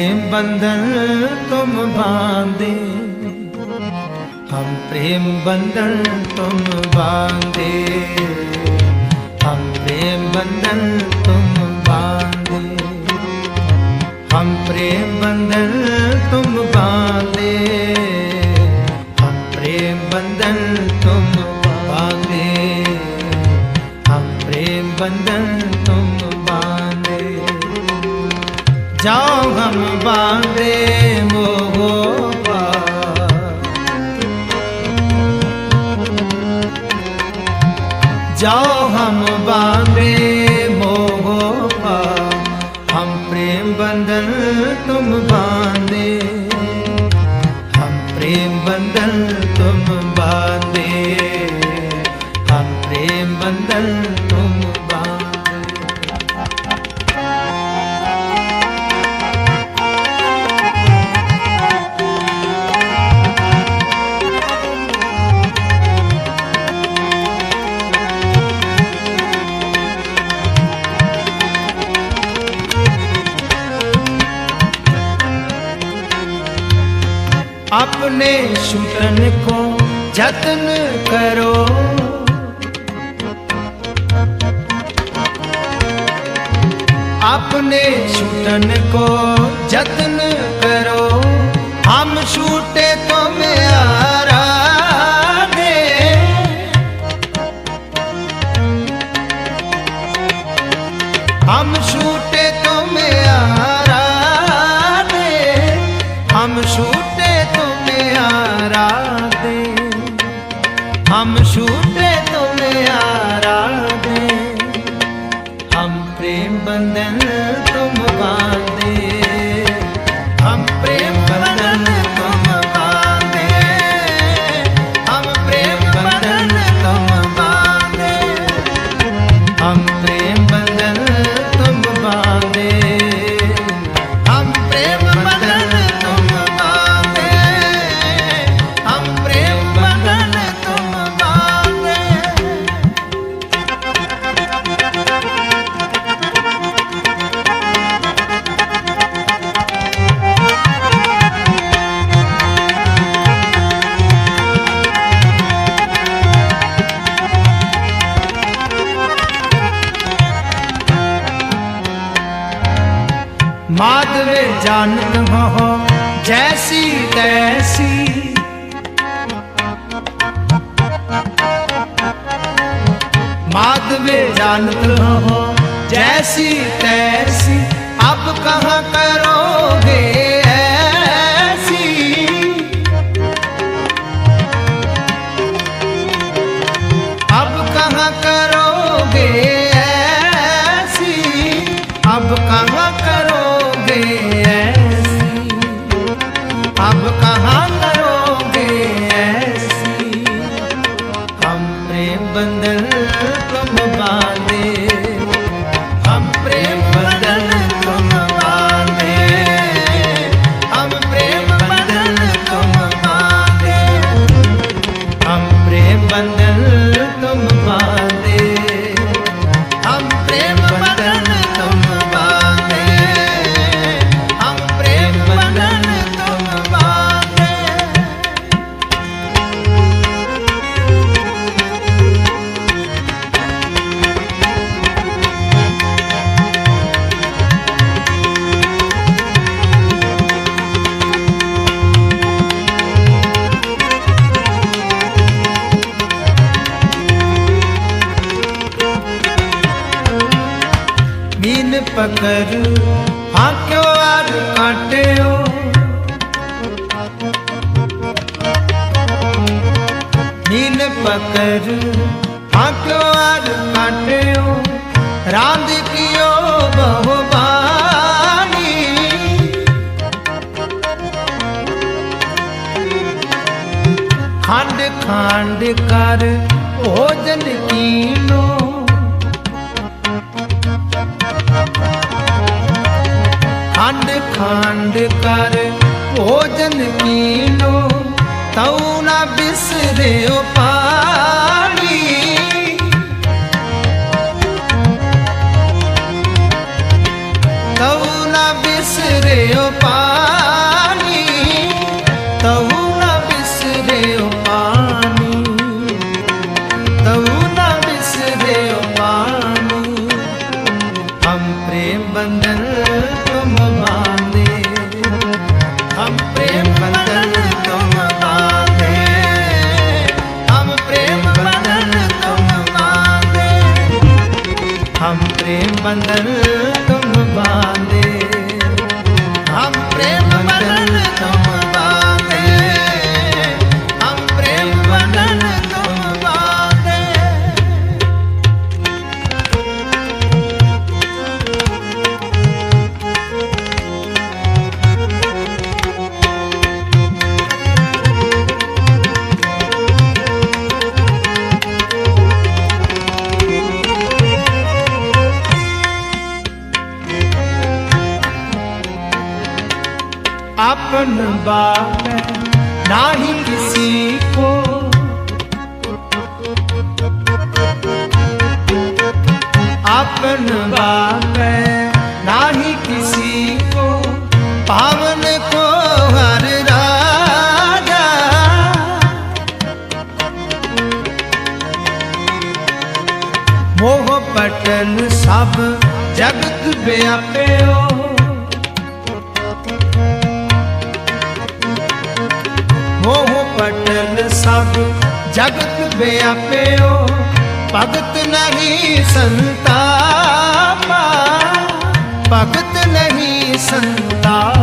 बंधन तुम बांधे हम प्रेम बंधन तुम बांधे हम प्रेम बंधन तुम बांधे हम प्रेम बंधन तुम बांधे हम प्रेम बंधन तुम बांधे हम प्रेम बंधन जाओ हम बांधे मोहो जाओ हम बांधे अपने सुतन को जतन करो अपने सुतन को जतन करो हम छूटे तो मेरा हम छूटे जानत हो जैसी तैसी माधवे जानत हो जैसी तैसी अब कहाँ करोगे ਪਕੜ। ਆਂਖੋਂ ਆੜ ਕਾਟਿਓ ਰਾਂਦ ਕੀਓ ਬਹੁ ਬਾਣੀ ਖੰਡ ਖੰਡ ਕਰ, ਭੋਜਨ ਕੀਨੋ। ਖੰਡ ਖੰਡ ਕਰ, ਭੋਜਨ ਕੀਨੋ। ਤਉ ਨਾ ਬਿਸਰਿਓ ਪਾ ਆਪਨ ਬਾਪੈ ਨਾਹੀ ਕਿਸੀ ਕੋ, ਪਾਵਨ ਕੋ ਹਰ ਰਾਜਾ। ਮੋਹ ਪਟਨ ਸਭ ਜਗਤ ਵਿਆਪਿਓ। ਮੋਹ ਪਟਨ ਸਭ ਜਗਤ ਵਿਆਪਿਓ। ਭਗਤ ਨਹੀਂ ਸੰਤਾਪਾ ਭਗਤ ਨਹੀਂ ਸੰਤਾਪਾ।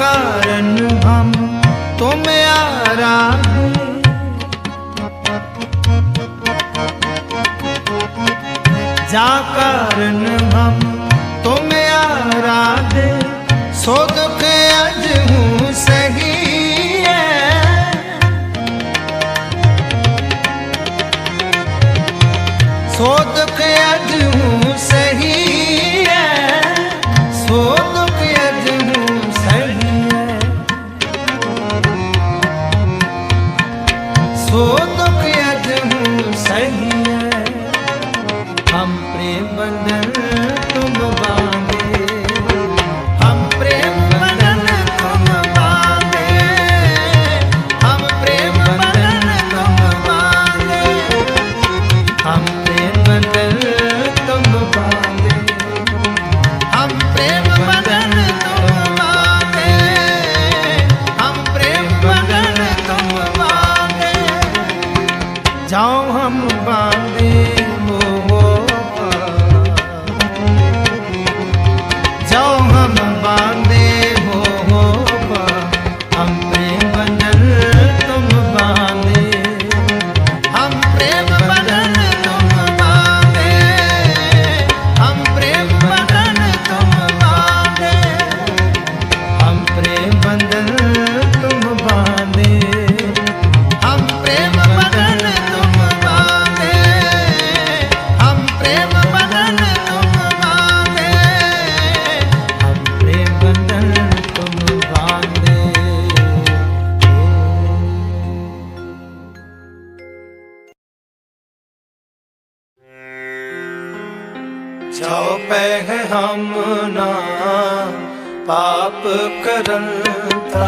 कारण हम तुम आरा जा कारण हम ਹਮ ਨਾ ਪਾਪ ਕਰੰਤਾ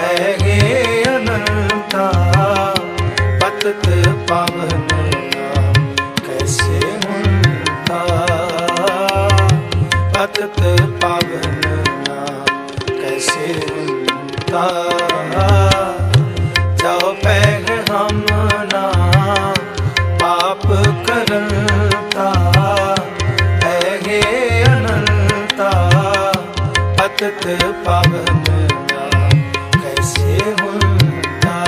ਹੈਗੇ ਅਨੰਤਾ, ਪਤਤ ਪਵਨ ਕੈਸੇ ਹੁੰਤਾ ਪਤਤ ਪਵਨ ਕੈਸੇ ਹੁੰਤਾ ਜੋ ਪੈਗ ਹਮ ਨਾ ਪਾਪ ਕਰੰਤਾ ਗੁਰਮਤ ਪਵਨ ਦਾ ਕੈਸੇ ਹੁੰਦਾ?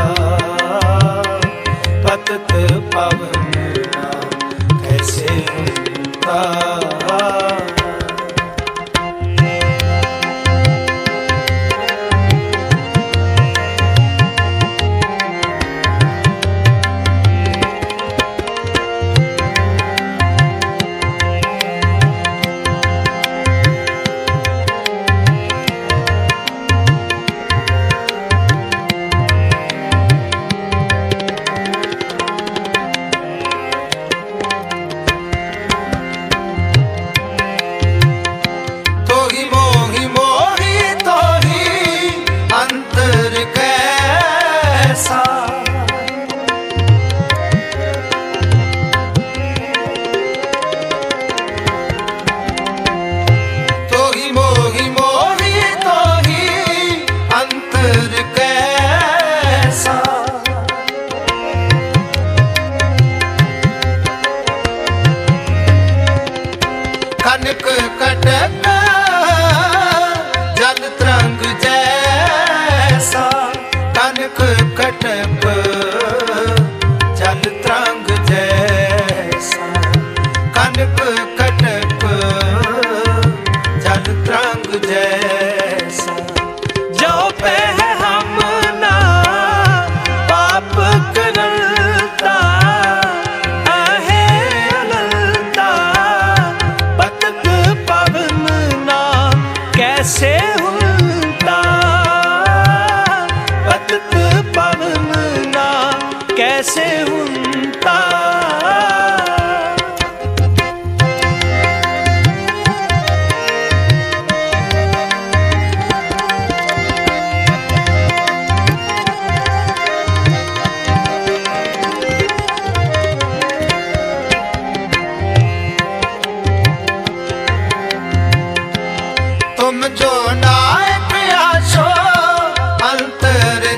ਪਤਤ ਪਵਨ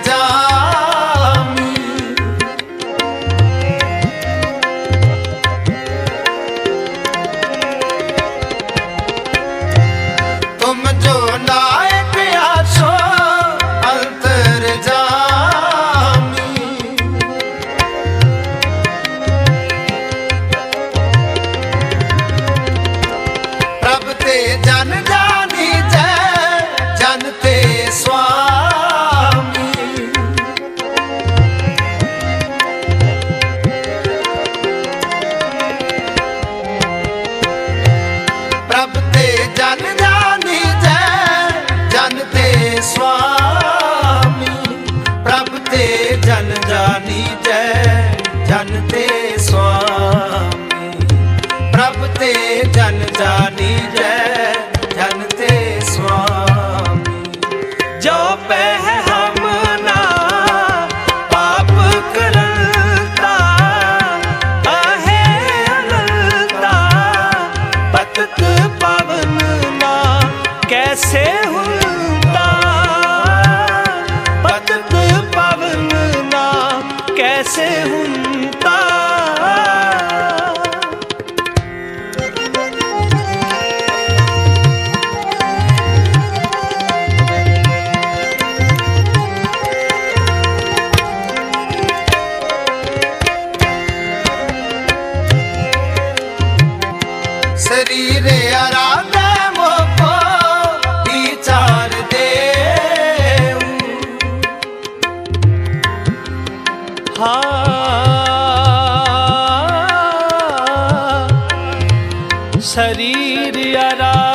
যায় ਕੈਸੇ શરીર અરા